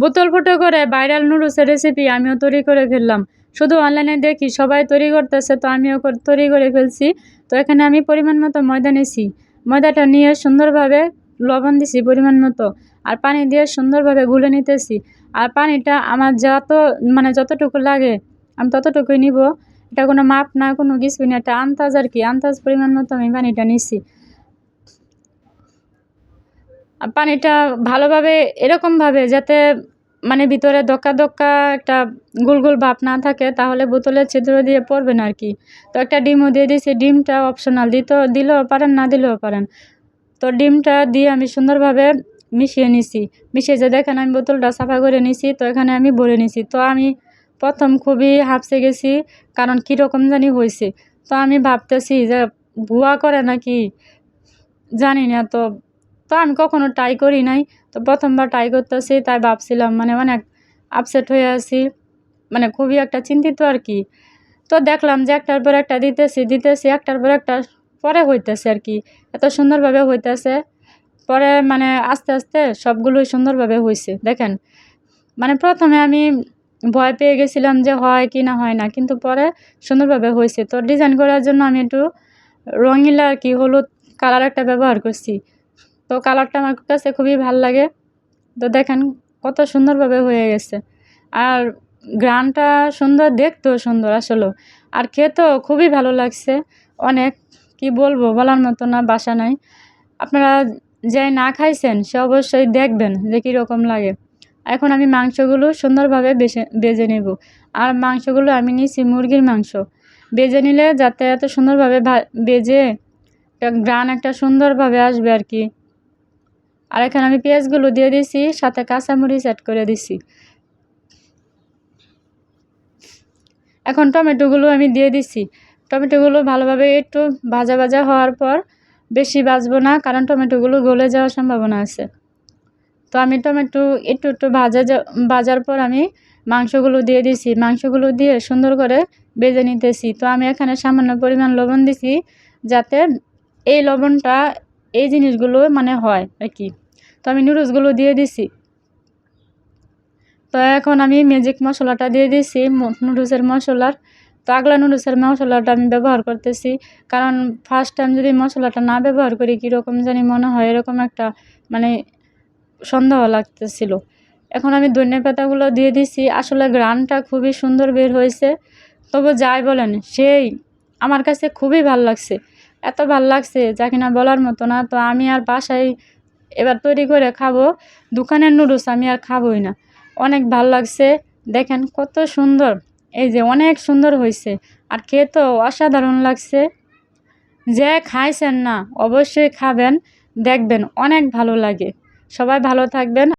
বোতল ফুটো করে ভাইরাল নুডলসের রেসিপি আমিও তৈরি করে ফেললাম। শুধু অনলাইনে দেখি, সবাই তৈরি করতেছে, তো আমিও তৈরি করে ফেলছি। তো এখানে আমি পরিমাণ মতো ময়দা নিয়েছি। ময়দাটা নিয়ে সুন্দরভাবে লবণ দিছি পরিমাণ মতো, আর পানি দিয়ে সুন্দরভাবে গুলে নিতেছি। আর পানিটা আমার যত মানে যতটুকু লাগে, আমি ততটুকুই নিব। এটা কোনো মাপ না, কোনো কিছুই না, এটা আন্দাজ আর কি। আন্দাজ পরিমাণ মতো আমি পানিটা নিছি। পানিটা ভালোভাবে, এরকমভাবে যাতে মানে ভিতরে দক্কা দক্কা একটা গোল গোল ভাব না থাকে, তাহলে বোতলের ছিদ্র দিয়ে পড়বে না আর কি। তো একটা ডিমও দিয়ে দিয়েছি ডিমটা অপশনাল দিতে, দিলেও পারেন, না দিলেও পারেন। তো ডিমটা দিয়ে আমি সুন্দরভাবে মিশিয়ে নিছি। মিশিয়ে যে দেখেন আমি বোতলটা সাফা করে নিছি, তো এখানে আমি ভরে নিছি। তো আমি প্রথম খুবই হাঁপসে গেছি, কারণ কীরকম জানি হয়েছে। তো আমি ভাবতেছি যে ভুয়া করে নাকি, জানি না। তো তো আমি কখনো ট্রাই করি নাই। তো প্রথমবার ট্রাই করতেছি, তাই ভাবছিলাম মানে অনেক আপসেট হয়ে আছি। মানে খুবই একটা চিন্তিত আর কি। তো দেখলাম যে একটার পর একটা দিতেছি দিতেছি, একটার পর একটা পরে হইতেছে আর কি। এত সুন্দরভাবে হইতেছে। পরে মানে আস্তে আস্তে সবগুলোই সুন্দরভাবে হয়েছে দেখেন। মানে প্রথমে আমি ভয় পেয়ে গেছিলাম যে হয় কি না হয় না, কিন্তু পরে সুন্দরভাবে হয়েছে তো ডিজাইন করার জন্য আমি একটু রঙিলা আর কি, হলুদ কালার একটা ব্যবহার করছি। তো কালারটা আমার কাছে খুবই ভালো লাগে। তো দেখেন কত সুন্দরভাবে হয়ে গেছে। আর গ্রানটা সুন্দর, দেখতেও সুন্দর আসলেও আর খেতেও খুবই ভালো লাগছে। অনেক, কি বলব, বলার মতো না, বাসা নাই। আপনারা যে না খাইছেন, সে অবশ্যই দেখবেন যে কীরকম লাগে। এখন আমি মাংসগুলো সুন্দরভাবে বেছে, বেজে নেব। আর মাংসগুলো আমি নিয়েছি মুরগির মাংস। বেজে নিলে যাতে এত সুন্দরভাবে বেজে গ্রান একটা সুন্দরভাবে আসবে আর কি। আর এখানে আমি পেঁয়াজগুলো দিয়ে দিছি, সাথে কাঁচামরিচ অ্যাড করে দিছি। এখন টমেটোগুলো আমি দিয়ে দিছি। টমেটোগুলো ভালোভাবে একটু ভাজা ভাজা হওয়ার পর বেশি ভাজবো না, কারণ টমেটোগুলো গলে যাওয়ার সম্ভাবনা আছে। তো আমি টমেটো একটু একটু ভাজা ভাজার পর আমি মাংসগুলো দিয়ে দিছি। মাংসগুলো দিয়ে সুন্দর করে বেজে নিতেছি। তো আমি এখানে সামান্য পরিমাণ লবণ দিছি, যাতে এই লবণটা এই জিনিসগুলো মানে হয় আর কি। তো আমি নুডলসগুলো দিয়ে দিছি। তো এখন আমি ম্যাজিক মশলাটা দিয়ে দিছি নুডলসের মশলার। তো আগলা নুডলসের মশলাটা আমি ব্যবহার করতেছি। কারণ ফার্স্ট টাইম যদি মশলাটা না ব্যবহার করি, কীরকম জানি মনে হয় এরকম একটা মানে সন্দেহ লাগতেছিল। এখন আমি ধনে পাতাগুলো দিয়ে দিছি। আসলে গ্রানটা খুবই সুন্দর বের হয়েছে। তবু যাই বলেন, সেই আমার কাছে খুবই ভালো লাগছে। এত ভালো লাগছে, যা কিনা বলার মতো না। তো আমি আর বাসায় এবার তৈরি করে খাব। দোকানের নুডলস আমি আর খাবোই না। অনেক ভালো লাগছে। দেখেন কত সুন্দর। এই যে অনেক সুন্দর হয়েছে আর খেয়ে তো অসাধারণ লাগছে। যে খাইছেন না, অবশ্যই খাবেন। দেখবেন অনেক ভালো লাগে। সবাই ভালো থাকবেন।